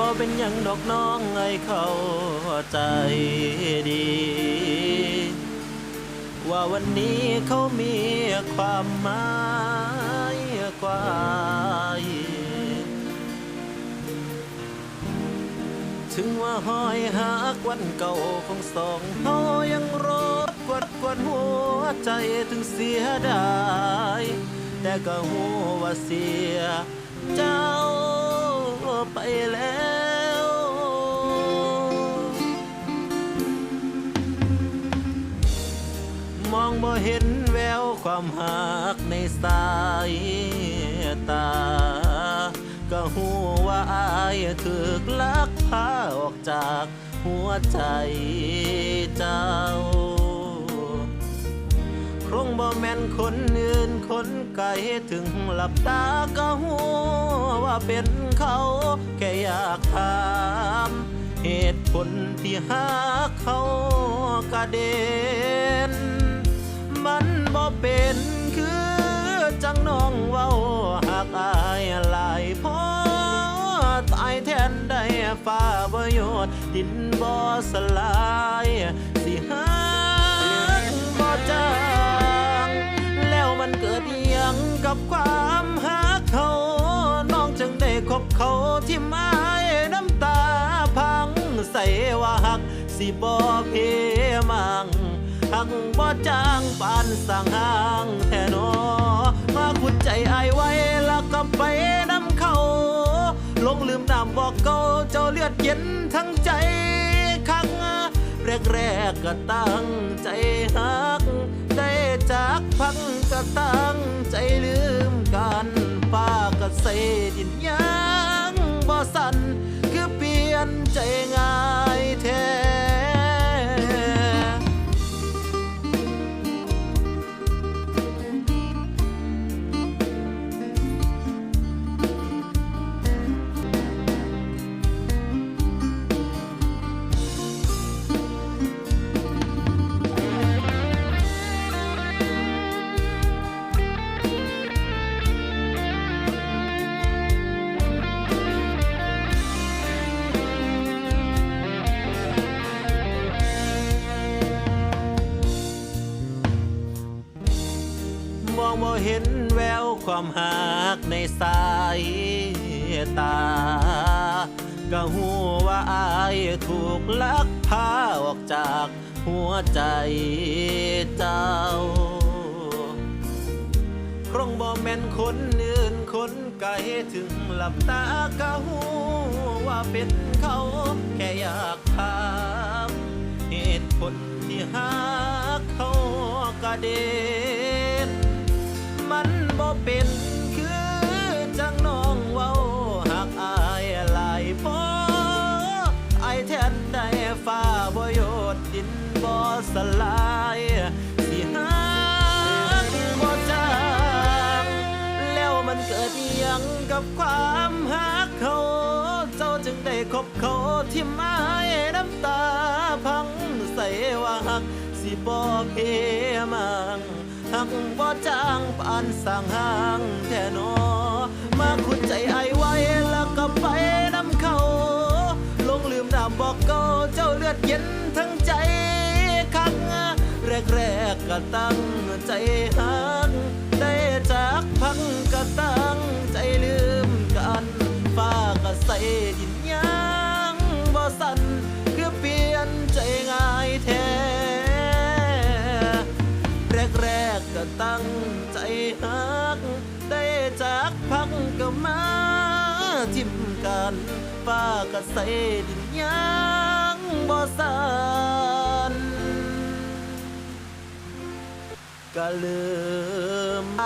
บ่เป็นหยังดอกน้องไอ้เข้าใจดี ว่าวันนี้เขามีความหมายกว่าถึงว่าห้อยหักวันเก่าของสองเฮายังรบกวดกวนหัวใจถึงเสียดายแต่ก็หัวว่าเสียเจ้าไป เห็นแววความหักในสายตา ก็หูว่าอายถูกลักพาออกจากหัวใจเจ้า คงบ่แม่นคนอื่นคนไกลถึงหลับตาก็หูว่าเป็นเขาแค่อยากถามเหตุผลที่หาเขากระเด็น มันบ่เป็นคือจังน้องเว้าหากอายหลายพอตายแทนได้ฟ้าบ่โยดดินบ่สลายสิหาบ่จางแล้วมันเกิดยังกับความหาเขาน้องจึงได้คบเขาที่ไม้น้ำตาพังใส่ว่าหักสิบ่เพมัง หักบ่จางปานสั่งห่างแท่นอมาขุดใจไอไว้แล้วก็ไปน้ำเขาลงลืมน้ำบอกเก่าเจ้าเลือดเย็นทั้งใจคังแรกๆก็ตั้งใจหัก ได้จากพักก็ตั้งใจลืมกันป้าก็ใส่ดินยังบ่สันคือเปลี่ยนใจง่ายแท้ องบ่เห็นแววความหักในสายตา ก็หูว่าอายถูกลักพาออกจากหัวใจเจ้า ครงบ่แม่นคนอื่นคนไกลถึงหลับตาก็หูว่าเป็นเขาแค่อยากถามเหตุผลที่หาเขากระเด็น เป็นคือจังน้องเว้าหากอายหลายพอไอแทนได้ฟ้าบ่โยดดินบ่สลายสิหาบ่จางแล้วมันเกิดยังกับความหักเขา เจ้าจึงได้คบเขาที่ไม้น้ำตาพังใส่ว่าหักสิบ่เพมัง หักบ่จางปานสั่งห้างแท่นอมาขุดใจไอไว้แล้วก็ไปน้ำเขาลงลืมน้ำบอกเก่าเจ้าเลือดเย็นทั้งใจคักแรกๆก็ตั้งใจหา ตั้งใจหัก ได้จากพักก็มาจิ้มกันฝ้าก็ใส่ดินยังบ่สันก็ลืมไป